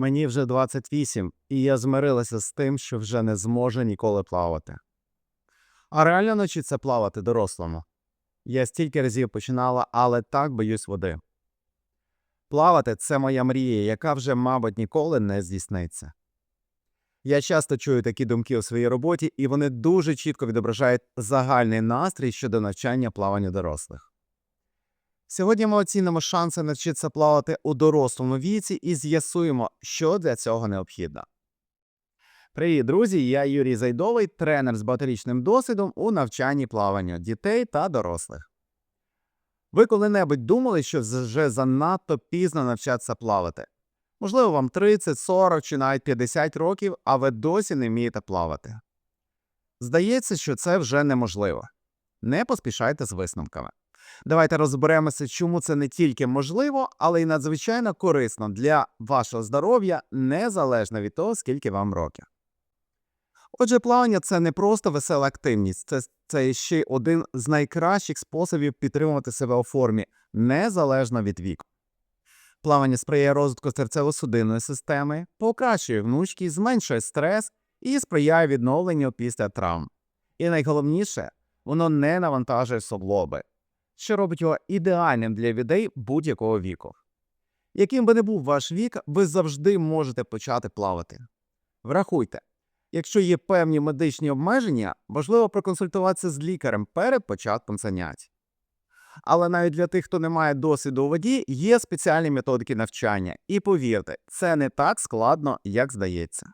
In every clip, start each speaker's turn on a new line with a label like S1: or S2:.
S1: Мені вже 28, і я змирилася з тим, що вже не зможу ніколи плавати. А реально навчитися плавати дорослому. Я стільки разів починала, але так боюсь води. Плавати це моя мрія, яка вже, мабуть, ніколи не здійсниться. Я часто чую такі думки у своїй роботі, і вони дуже чітко відображають загальний настрій щодо навчання плавання дорослих. Сьогодні ми оцінимо шанси навчитися плавати у дорослому віці і з'ясуємо, що для цього необхідно. Привіт, друзі! Я Юрій Зайдовий, тренер з багаторічним досвідом у навчанні плаванню дітей та дорослих. Ви коли-небудь думали, що вже занадто пізно навчатися плавати? Можливо, вам 30, 40 чи навіть 50 років, а ви досі не вмієте плавати. Здається, що це вже неможливо. Не поспішайте з висновками. Давайте розберемося, чому це не тільки можливо, але й надзвичайно корисно для вашого здоров'я, незалежно від того, скільки вам років. Отже, плавання це не просто весела активність, це, це ще один з найкращих способів підтримувати себе у формі, незалежно від віку. Плавання сприяє розвитку серцево-судинної системи, покращує внучки, зменшує стрес і сприяє відновленню після травм. І найголовніше, воно не навантажує суглоби, що робить його ідеальним для людей будь-якого віку. Яким би не був ваш вік, ви завжди можете почати плавати. Врахуйте, якщо є певні медичні обмеження, важливо проконсультуватися з лікарем перед початком занять. Але навіть для тих, хто не має досвіду у воді, є спеціальні методики навчання. І повірте, це не так складно, як здається.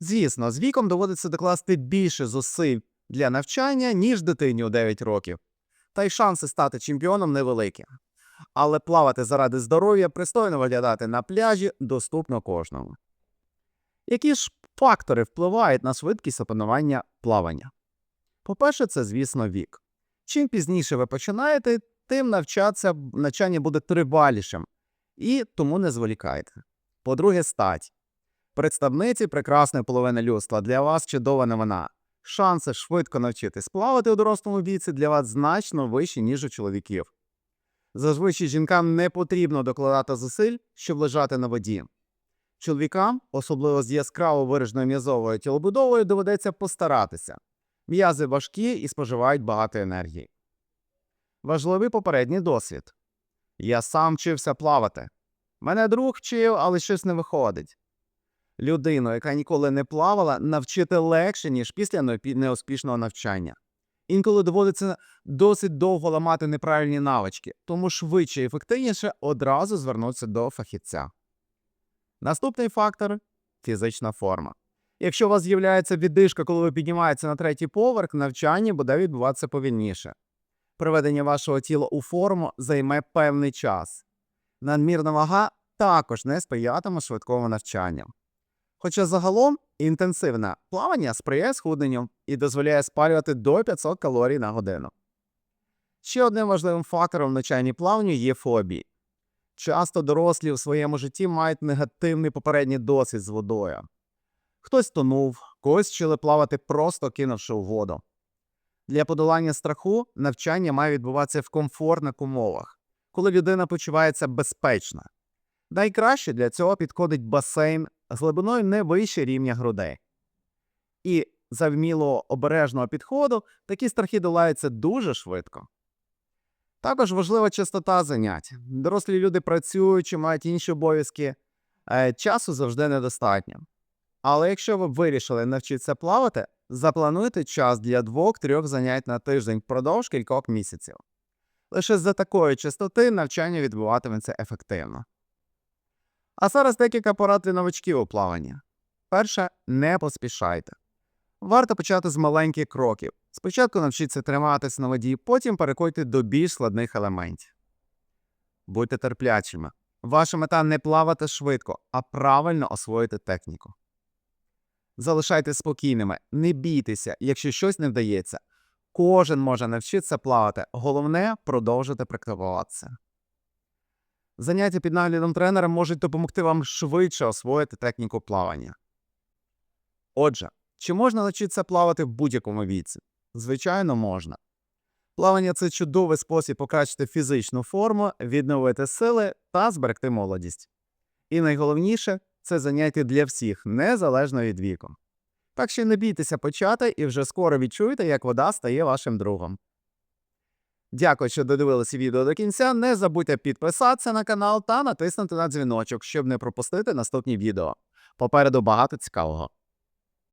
S1: Звісно, з віком доводиться докласти більше зусиль для навчання, ніж дитині у 9 років, та й шанси стати чемпіоном невеликі. Але плавати заради здоров'я, пристойно виглядати на пляжі доступно кожному. Які ж фактори впливають на швидкість опанування плавання? По-перше, це, звісно, вік. Чим пізніше ви починаєте, тим навчатися навчання буде тривалішим, і тому не зволікайте. По-друге, стать. Представниці прекрасної половини людства для вас чудова новина. Шанси швидко навчитись плавати у дорослому віці для вас значно вищі, ніж у чоловіків. Зазвичай жінкам не потрібно докладати зусиль, щоб лежати на воді. Чоловікам, особливо з яскраво вираженою м'язовою тілобудовою, доведеться постаратися. М'язи важкі і споживають багато енергії. Важливий попередній досвід. Я сам вчився плавати. Мене друг вчив, але щось не виходить. Людину, яка ніколи не плавала, навчити легше, ніж після неуспішного навчання. Інколи доводиться досить довго ламати неправильні навички, тому швидше і ефективніше одразу звернутися до фахівця. Наступний фактор фізична форма. Якщо у вас з'являється віддишка, коли ви піднімаєтеся на третій поверх, навчання буде відбуватися повільніше. Приведення вашого тіла у форму займе певний час. Надмірна вага також не сприятиме швидкому навчанню. Хоча загалом інтенсивне плавання сприяє схудненню і дозволяє спалювати до 500 калорій на годину. Ще одним важливим фактором в навчанні плаванню є фобії. Часто дорослі в своєму житті мають негативний попередній досвід з водою. Хтось тонув, когось вчили плавати, просто кинувши у воду. Для подолання страху навчання має відбуватися в комфортних умовах, коли людина почувається безпечно. Найкраще для цього підходить басейн з глибиною не вище рівня грудей. І за вмілого обережного підходу такі страхи долаються дуже швидко. Також важлива частота занять. Дорослі люди працюють чи мають інші обов'язки, е, часу завжди недостатньо. Але якщо ви вирішили навчитися плавати, заплануйте час для двох-трьох занять на тиждень впродовж кількох місяців. Лише за такої частоти навчання відбуватиметься ефективно. А зараз декілька порад для новачків у плаванні. Перше, не поспішайте. Варто почати з маленьких кроків. Спочатку навчіться триматись на воді, потім переходьте до більш складних елементів. Будьте терплячими. Ваша мета не плавати швидко, а правильно освоїти техніку. Залишайтесь спокійними, не бійтеся, якщо щось не вдається. Кожен може навчитися плавати. Головне продовжити практикуватися. Заняття під наглядом тренера можуть допомогти вам швидше освоїти техніку плавання. Отже, чи можна навчитися плавати в будь-якому віці? Звичайно, можна. Плавання це чудовий спосіб покращити фізичну форму, відновити сили та зберегти молодість. І найголовніше це заняття для всіх, незалежно від віку. Так що не бійтеся почати і вже скоро відчуєте, як вода стає вашим другом. Дякую, що додивилися відео до кінця. Не забудьте підписатися на канал та натиснути на дзвіночок, щоб не пропустити наступні відео. Попереду багато цікавого.